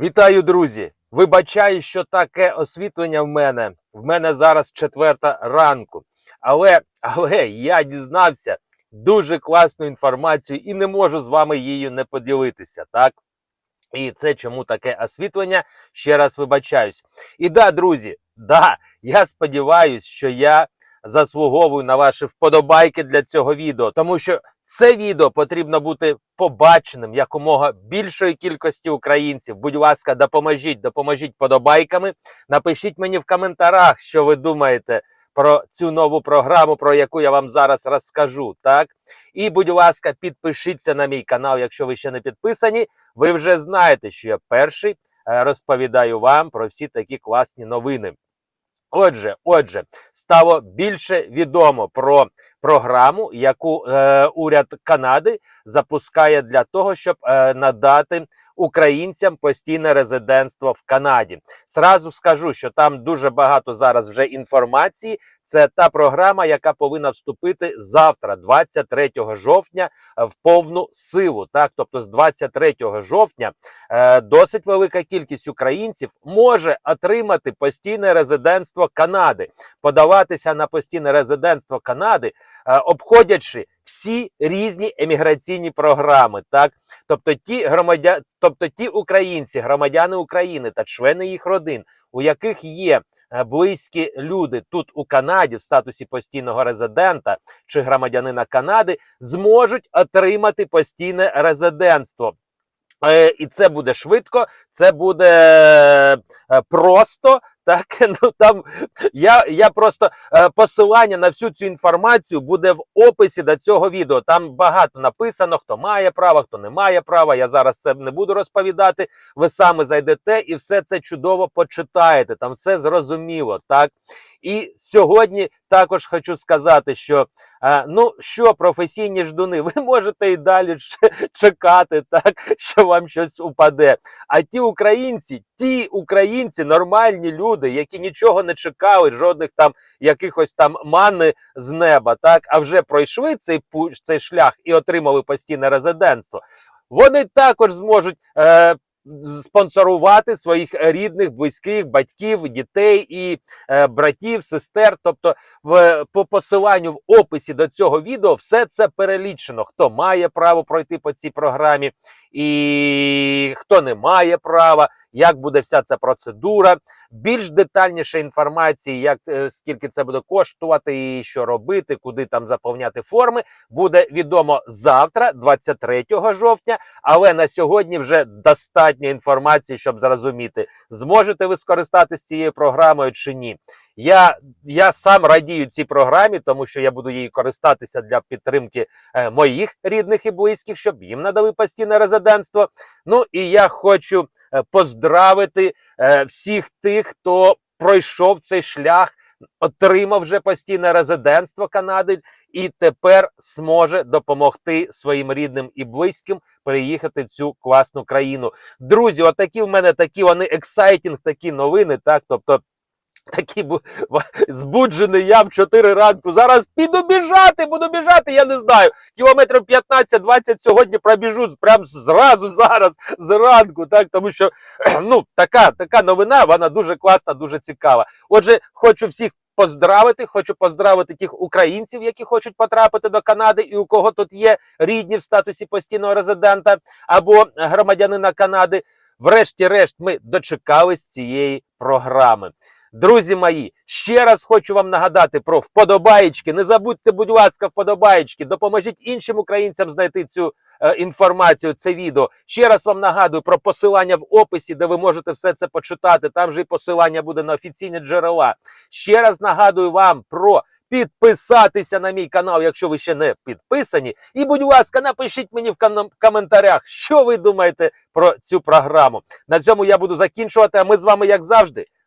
Вітаю, друзі! Вибачаю, що таке освітлення в мене. В мене зараз четверта ранку. Але, але я дізнався дуже класну інформацію і не можу з вами її не поділитися. Так? І це чому таке освітлення? Ще раз вибачаюсь. І да, друзі, да, я сподіваюся, що я заслуговую на ваші вподобайки для цього відео, тому що це відео потрібно бути побаченим якомога більшої кількості українців. Будь ласка, допоможіть, допоможіть подобайками. Напишіть мені в коментарях, що ви думаєте про цю нову програму, про яку я вам зараз розкажу. Так і будь ласка, підпишіться на мій канал, якщо ви ще не підписані. Ви вже знаєте, що я перший е, розповідаю вам про всі такі класні новини. Отже, отже, стало більше відомо про програму, яку е, уряд Канади запускає для того, щоб е, надати українцям постійне резидентство в Канаді. Сразу скажу, що там дуже багато зараз вже інформації. Це та програма, яка повинна вступити завтра, 23 жовтня, в повну силу. Так, тобто, з 23 жовтня е, досить велика кількість українців може отримати постійне резидентство Канади, подаватися на постійне резидентство Канади, е, обходячи всі різні еміграційні програми, так тобто ті громадяни, тобто ті українці, громадяни України та члени їх родин, у яких є е, близькі люди тут у Канаді в статусі постійного резидента чи громадянина Канади, зможуть отримати постійне резидентство. Е, І це буде швидко, це буде е, просто. Так, ну там я я просто е, посилання на всю цю інформацію буде в описі до цього відео. Там багато написано, хто має право, хто не має права. Я зараз це не буду розповідати. Ви саме зайдете і все це чудово почитаєте. Там все зрозуміло, так. І сьогодні також хочу сказати, що е, ну що, професійні ждуни, ви можете і далі чекати, так що вам щось упаде. А ті українці, ті українці, нормальні люди, які нічого не чекали, жодних там якихось там мани з неба, так а вже пройшли цей цей шлях і отримали постійне резидентство. Вони також зможуть. Е, спонсорувати своїх рідних, близьких, батьків, дітей і е, братів, сестер. Тобто, в по посиланню в описі до цього відео все це перелічено. Хто має право пройти по цій програмі, і хто не має права, як буде вся ця процедура. Більш детальніше інформації, як е, скільки це буде коштувати, і що робити, куди там заповняти форми, буде відомо завтра, 23 жовтня. Але на сьогодні вже достатньо інформації, щоб зрозуміти, зможете ви скористатися цією програмою чи ні. Я я сам радію цій програмі, тому що я буду її користатися для підтримки е, моїх рідних і близьких, щоб їм надали постійне резидентство. Ну і я хочу е, поздравити е, всіх тих, хто пройшов цей шлях. Отримав вже постійне резидентство Канади і тепер зможе допомогти своїм рідним і близьким переїхати в цю класну країну. Друзі, отакі в мене такі вони ексайтінг, такі новини. Так, тобто Такий збуджений я в 4 ранку. Зараз піду біжати, буду біжати, я не знаю. Кілометрів 15-20 сьогодні пробіжу прямо зразу зараз зранку. Так, Тому що ну, така, така новина, вона дуже класна, дуже цікава. Отже, хочу всіх поздравити, хочу поздравити тих українців, які хочуть потрапити до Канади, і у кого тут є рідні в статусі постійного резидента або громадянина Канади. Врешті-решт, ми дочекались цієї програми. Друзі мої, ще раз хочу вам нагадати про вподобаєчки. Не забудьте, будь ласка, вподобаєчки. Допоможіть іншим українцям знайти цю е, інформацію, це відео. Ще раз вам нагадую про посилання в описі, де ви можете все це почитати. Там же і посилання буде на офіційні джерела. Ще раз нагадую вам про. Підписатися на мій канал, якщо ви ще не підписані. І, будь ласка, напишіть мені в коментарях, що ви думаєте про цю програму. На цьому я буду закінчувати. А ми з вами, як завжди,